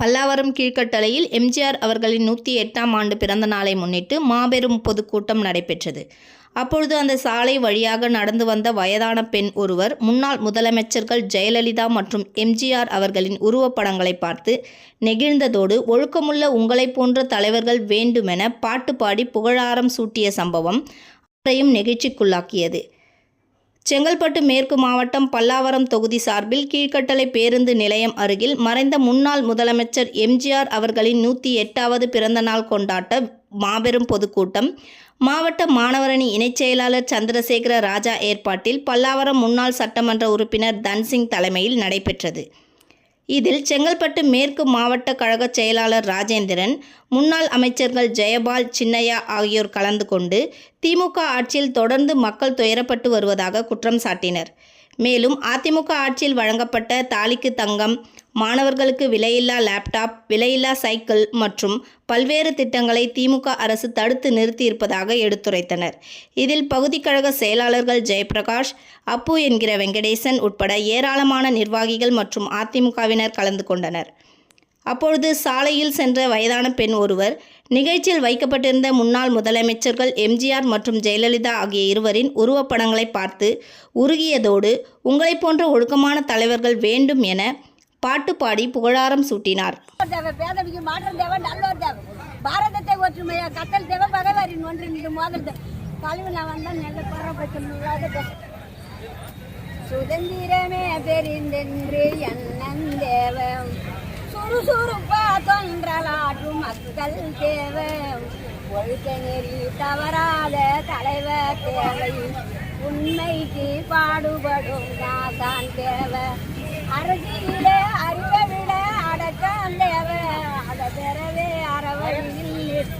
பல்லாவரம் கீழ்கட்டளையில் எம்ஜிஆர் அவர்களின் நூற்றி எட்டாம் ஆண்டு பிறந்த நாளை முன்னிட்டு மாபெரும் பொதுக்கூட்டம் நடைபெற்றது. அப்பொழுது அந்த சாலை வழியாக நடந்து வந்த வயதான பெண் ஒருவர் முன்னாள் முதலமைச்சர்கள் ஜெயலலிதா மற்றும் எம்ஜிஆர் அவர்களின் உருவப்படங்களை பார்த்து நெகிழ்ந்ததோடு ஒழுக்கமுள்ள உங்களைப் போன்ற தலைவர்கள் வேண்டுமென பாட்டு பாடி புகழாரம் சூட்டிய சம்பவம் அவரையும் நெகிழ்ச்சிக்குள்ளாக்கியது. செங்கல்பட்டு மேற்கு மாவட்டம் பல்லாவரம் தொகுதி சார்பில் கீழ்கட்டளை பேருந்து நிலையம் அருகில் மறைந்த முன்னாள் முதலமைச்சர் எம்ஜிஆர் அவர்களின் நூற்றி எட்டாவது பிறந்தநாள் கொண்டாட்ட மாபெரும் பொதுக்கூட்டம். மாவட்ட மாணவரணி இணைச் செயலாளர் சந்திரசேகர ராஜா ஏற்பாட்டில் பல்லாவரம் முன்னாள் சட்டமன்ற உறுப்பினர் தன்சிங் தலைமையில் நடைபெற்றது. இதில் செங்கல்பட்டு மேற்கு மாவட்ட கழக செயலாளர் ராஜேந்திரன் முன்னாள் அமைச்சர்கள் ஜெயபால் சின்னையா ஆகியோர் கலந்து கொண்டு திமுக ஆட்சியில் தொடர்ந்து மக்கள் துயரப்பட்டு வருவதாக குற்றம் சாட்டினர். மேலும் அதிமுக ஆட்சியில் வழங்கப்பட்ட தாலிக்கு தங்கம் மாணவர்களுக்கு விலையில்லா லேப்டாப் விலையில்லா சைக்கிள் மற்றும் பல்வேறு திட்டங்களை திமுக அரசு தடுத்து நிறுத்தியிருப்பதாக எடுத்துரைத்தனர். இதில் பகுதி கழக செயலாளர்கள் ஜெயபிரகாஷ் அப்பு என்கிற வெங்கடேசன் உட்பட ஏராளமான நிர்வாகிகள் மற்றும் அதிமுகவினர் கலந்து கொண்டனர். அப்பொழுது சாலையில் சென்ற வயதான பெண் ஒருவர் நிகழ்ச்சியில் வைக்கப்பட்டிருந்த முன்னாள் முதலமைச்சர்கள் எம்ஜிஆர் மற்றும் ஜெயலலிதா ஆகிய இருவரின் உருவப்படங்களை பார்த்து உருகியதோடு உங்களைப் போன்ற ஒழுக்கமான தலைவர்கள் வேண்டும் என பாட்டு பாடி புகழாரம் சூட்டினார். பாரதத்தை ஒற்றுமையா கத்தல் தேவை மோதல் கழிவுல நல்ல சுதந்திரமே பெரிந்தென்று எண்ணம் சுறுசுறுப்பா தொன்றலாற்றும் மக்கள் தேவை ஒழுக்க நெறி தவறாத தலைவர் தேவை. உண்மைக்கு பாடுபடும் நாதான் தேவை அரசியல அறிவை விட அடக்கம் தேவை அதை பெறவே அறவழியில்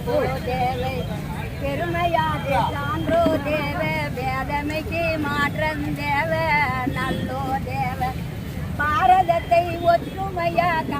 தேவை. பெருமையாக சான்றோ தேவை. வேதமைக்கு மாற்றம் தேவை. நல்லோ தேவை. பாரதத்தை ஒற்றுமையாக